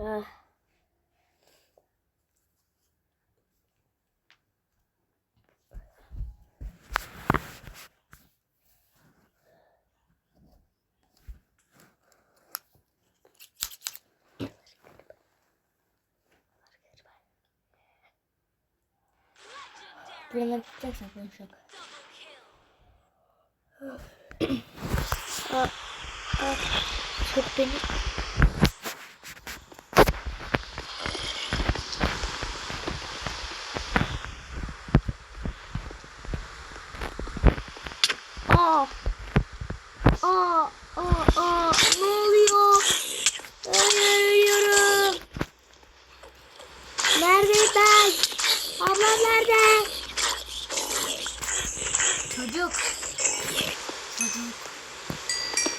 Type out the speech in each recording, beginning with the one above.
Ah. Buradan tutacaksan konuşak. Aa, aa, çok beni Aa. Aa, aa, aa. Ne oluyor? Ay, Ölüyorum. Nerede ben? Ablam nerede? Çocuk. Çocuk.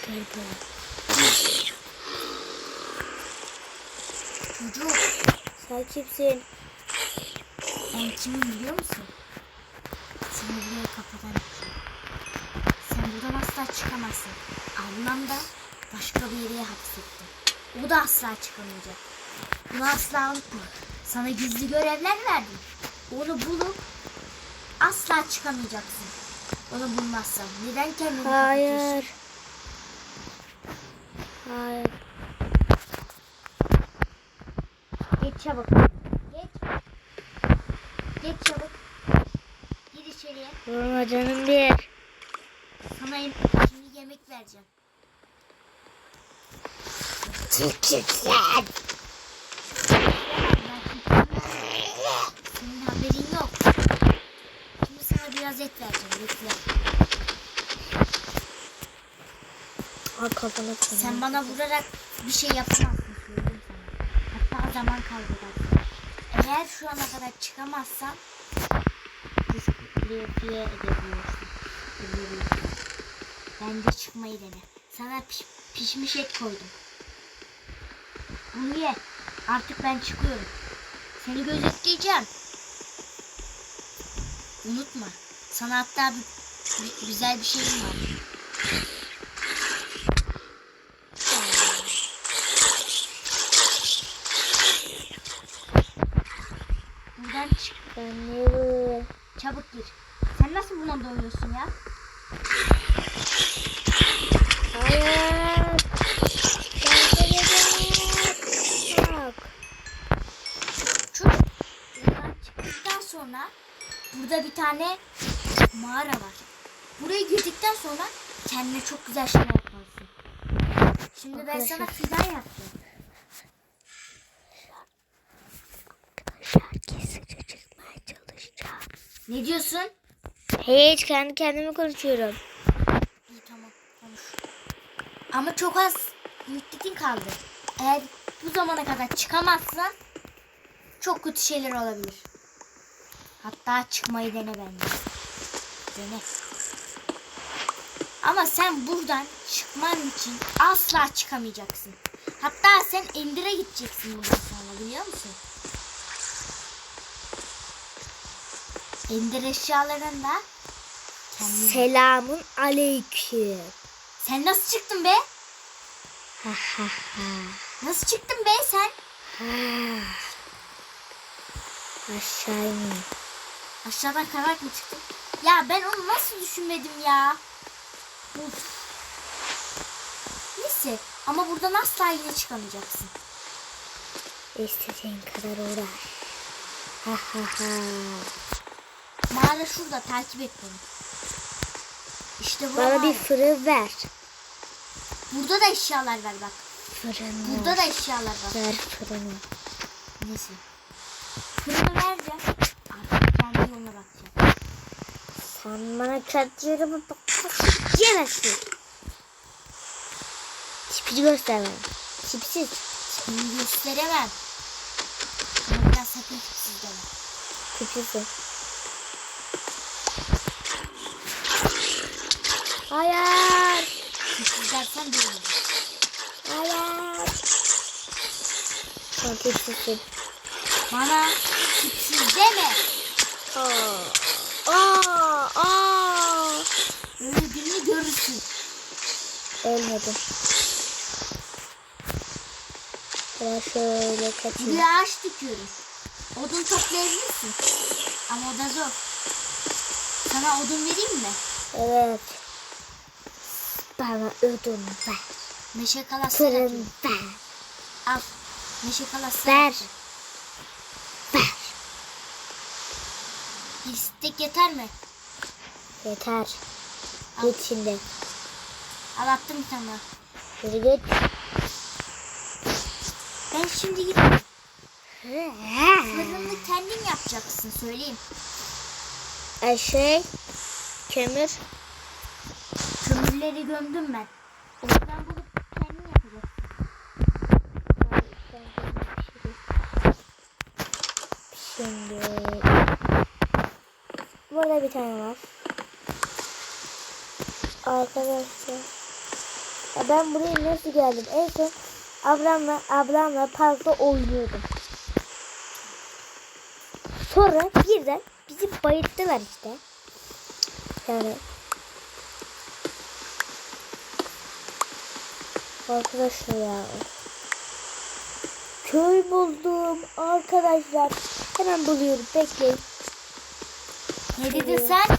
Buraya. Çocuk. Sen kimsin? Ben kimim biliyor musun? Seni buraya kapıdan açacağım. Sen buradan asla çıkamazsın. Ablam da başka bir yere hapsetti. O da asla çıkamayacak. Bunu asla unutma. Sana gizli görevler verdim. Onu bulup asla çıkamayacaksın. Onu bulmazsan. Neden kendini kapatıyorsun? Hayır. Hayır. Geç çabuk. Geç. Geç çabuk. Gir içeriye. Vurma canım bir. Sana şimdi yemek vereceğim. Küçüksen. Senin haberin yok. Şimdi sana biraz et vereceğim. Bekle. Al kafana Sen bana vurarak bir şey yapamazsın söyleyeyim sana. Hatta zaman kaybedersin. Eğer şu ana kadar çıkamazsan diskalifiye edebiliyorsun. Edebiliyorsun. Bence çıkmayı dene. Sana piş- pişmiş et koydum. Bunu ye. Artık ben çıkıyorum. Seni gözetleyeceğim. Unutma. Sana hatta bir, bir- güzel bir şeyim var. Buradan çık. Nereye? Çabuk gir. Sen nasıl buna doyuyorsun ya? Hayır. Burada bir tane mağara var. Buraya girdikten sonra kendine çok güzel şeyler yaparsın. Şimdi ben sana fidan yapacağım. Ne diyorsun? Hiç kendi kendime konuşuyorum. İyi tamam konuş. Ama çok az müddetin kaldı. Eğer bu zamana kadar çıkamazsan çok kötü şeyler olabilir. Hatta çıkmayı dene bence. Dene. Ama sen buradan çıkman için asla çıkamayacaksın. Hatta sen Ender'e gideceksin bundan sonra biliyor musun? Ender eşyalarında kendine Selamun aleyküm. Sen nasıl çıktın be? Ha ha ha. Nasıl çıktın be sen? Aşağı in. Aşağıdan kayarak mı çıktın? Ya ben onu nasıl düşünmedim ya? Uf. Neyse ama buradan asla yine çıkamayacaksın. İstediğin kadar uğraş. Ha ha ha. Mağara şurada takip et beni. İşte burada, Bana bir fırın ver. burada da eşyalar var bak. Fırını Burada da eşyalar var. ver fırını. Neyse. Fırını vereceğim. Artık kendi yoluna bakacağım. Sen bana kendi yerime bakmasın diyemezsin. Tipini göster bana. Tipsiz. Bunu gösteremem. Biraz sakın tipsiz deme. Tipsizsin. Hayır. Tipsiz dersen böyle olur. Hayır. Sen tipsizsin. Bana tipsiz deme. Aa. Aa. Aa. Birini görürsün. Ölmedim. Ben şöyle kaçayım. Bir ağaç dikiyorum. Odun toplayabilirsin. Ama o da zor. Sana odun vereyim mi? Evet. Bana ödün ver. Meşe kalası Fırın ver. Al. Meşe kalası Ver. Ver. Bir stek yeter mi? Yeter. Git şimdi. Al attım daha. Yürü git. Ben şimdi gidiyorum. Fırını kendin yapacaksın söyleyeyim. Ay şey. Kömür. Kömürleri gömdüm ben. Oradan bulup kendin yapacaksın. Şimdi. Burada bir tane var. Arkadaşlar. Ya ben buraya nasıl geldim? En son ablamla ablamla parkta oynuyordum. Sonra birden bizi bayılttılar işte. Yani Arkadaşlar ya. Köy buldum arkadaşlar. Hemen buluyorum. Bekleyin. Ne dedin sen?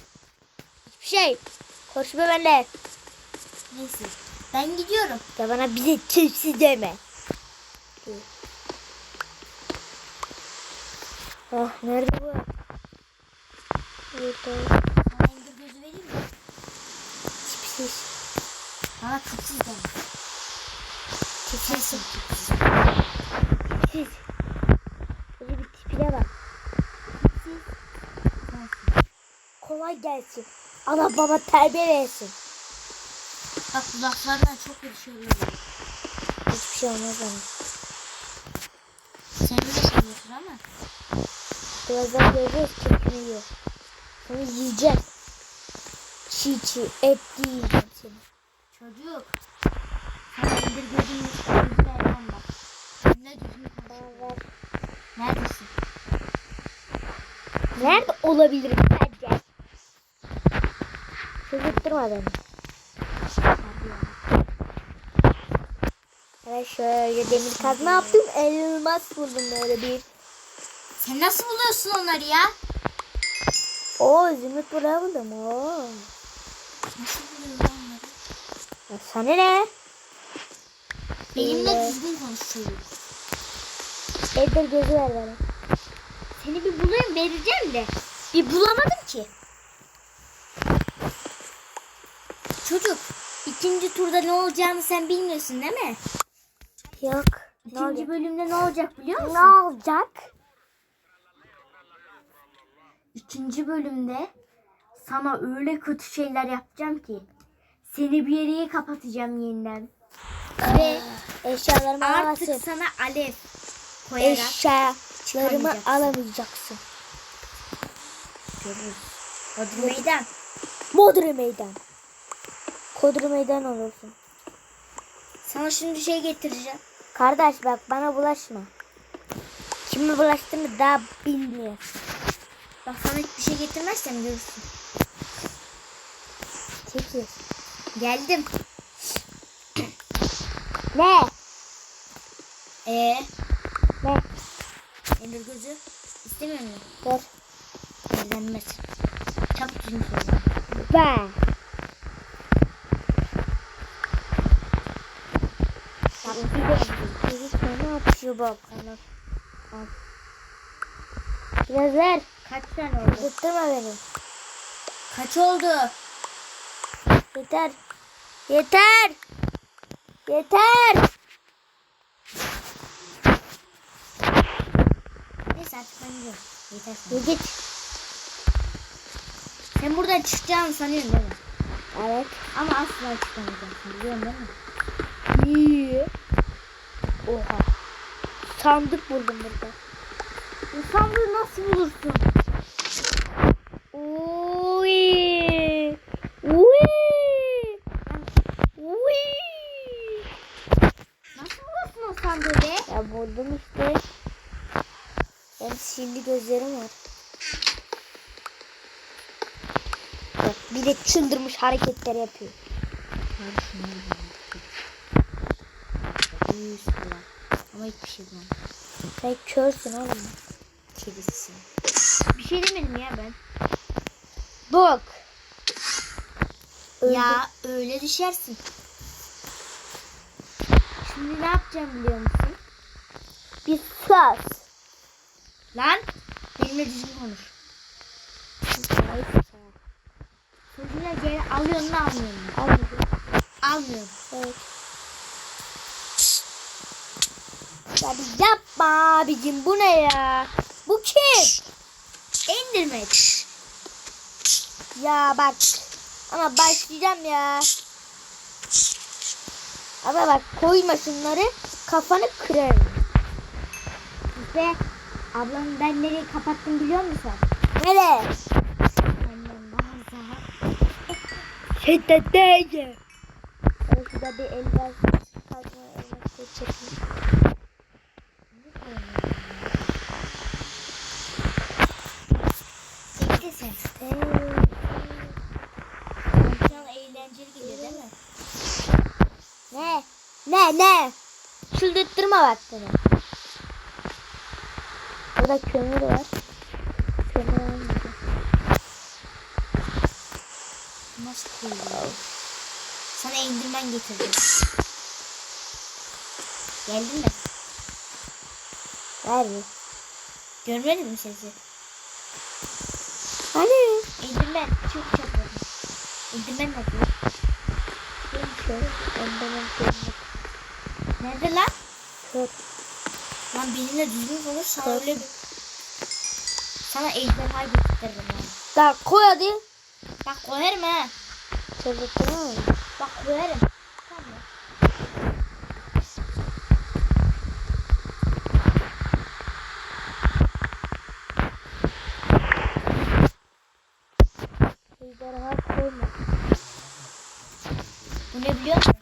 Hiçbir şey. Konuşma benimle. Neyse. Ben gidiyorum. Ya bana bize çipsi deme. Ah nerede bu? Burada Sana ender gözü vereyim mi? çipsiz. Bana tipsiz deme. Çipsiz. Sensin tipsiz. Çipsiz. Böyle bir tipine bak. Sensin. Kolay gelsin. Allah baba terbiye versin. Bak bu laflardan çok bir şey oluyor. Hiçbir şey olmaz bana. Sen öyle sanıyorsun ama. Birazdan göreceğiz çekimi yiyor. Seni yiyeceğim. Çiğ çiğ et yiyeceğim seni. Çocuk. Sana ender gözünü gözü vermem bak. Ne düzgün konuş. Bana ver. Neredesin? Nerede olabilirim sence? Çocukturma beni. Evet şöyle demir kazma yaptım. Elmas buldum böyle bir. Sen nasıl buluyorsun onları ya? Oo zümrüt buraya buldum. Oo. Nasıl buluyorsun onları? Ya sana ne? Benimle düzgün konuş çocuk. Eder gözü ver bana. Seni bir bulayım vereceğim de. Bir bulamadım ki. Çocuk ikinci turda ne olacağını sen bilmiyorsun değil mi? Yok. İkinci bölümde ne olacak biliyor musun? Ne olacak? İkinci bölümde sana öyle kötü şeyler yapacağım ki seni bir yere kapatacağım yeniden. Ve eşyalarımı Artık alamazsın. sana alev koyarak Eşyalarımı çıkamayacaksın. alamayacaksın. görürüz. Hadi meydan. Modri meydan. Kodri meydan olursun. Sana şimdi şey getireceğim. Kardeş bak bana bulaşma. Kime bulaştığını daha bilmiyorsun. Bak sana hiçbir şey getirmezsem görürsün. Çekil. Geldim. Ne? Ee, Ne? Emir gözü istemiyor musun? Dur. Evlenmez. Çabuk söyle. Ben. Bak bir de ne bak. Ana. Al. Biraz ver. Kaç tane oldu? Tutturma beni. Kaç oldu? Yeter. Yeter. Yeter. Ben gidiyorum. Yeter sana. Git. Sen buradan çıkacağını sanıyorsun değil mi? Evet. Ama asla çıkamayacaksın biliyorsun değil mi? İyi. Oha. Sandık buldum burada. Bu sandığı nasıl bulursun? Uy. Uy. Uy. Nasıl bulursun o sandığı be? Ya buldum işte. Ben sihirli gözlerim var. Bak bir de çıldırmış hareketler yapıyor. Hadi şunu Yüz lira. Ama hiçbir şey demem. Sen körsün oğlum. Kedisi. Bir şey demedim ya ben. Bak. Öldü. Ya öyle düşersin. Şimdi ne yapacağım biliyor musun? Bir sas. Lan benimle düzgün konuş. Çocuğuna geri alıyorsun almıyorsun? Anladım. Almıyorum. Evet. Ya bir yapma abicim bu ne ya? Bu kim? Endirmek. Ya bak. Ama başlayacağım ya. Ama bak koyma şunları kafanı kırarım. İşte ablanın ben nereyi kapattım biliyor musun? Nereye? Mağaza. Şiddetlice. Şurada bir elden kalkma elden çekeyim. Bekle sen. Şu an eğlenceli gidiyor değil mi? Ne? Ne? Çıldırttırma bak beni. Burada kömür var. Kömür almayacağım. Nasıl koyuyor? Sana indirmen getirdim. Geldin mi? Ver mi? Görmedin mi sesi? Hani? İndirmen çok çabuk. İndirmen ne? Ben şöyle ondan önce Nerede lan? kör. Lan benimle düzgün konuş sana öyle bir... Sana ejderha getiririm yani. Daha koy hadi. Bak koyarım ha. Çıldırttırma mı? Bak koyarım. Tamam. Ejderha koyma. Bu ne biliyor musun?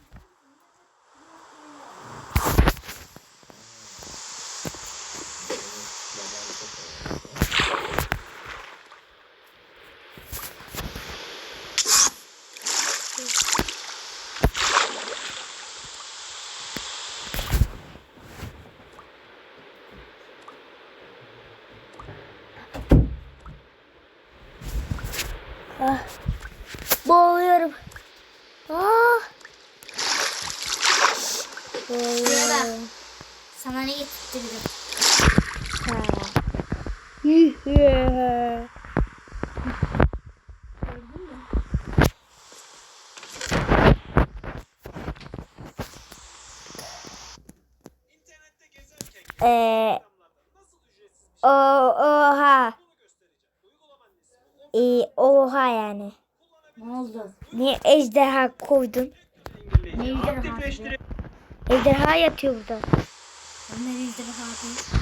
Ah. Boğuluyorum. Ah. Boğuluyorum. Sana ne getirdim? Ha. Yuhu. Ee, o, oha. Ee, oha yani. Ne oldu? Niye ejderha koydun? Ne ejderha? Ejderha yatıyor burada. Ne ejderha değil.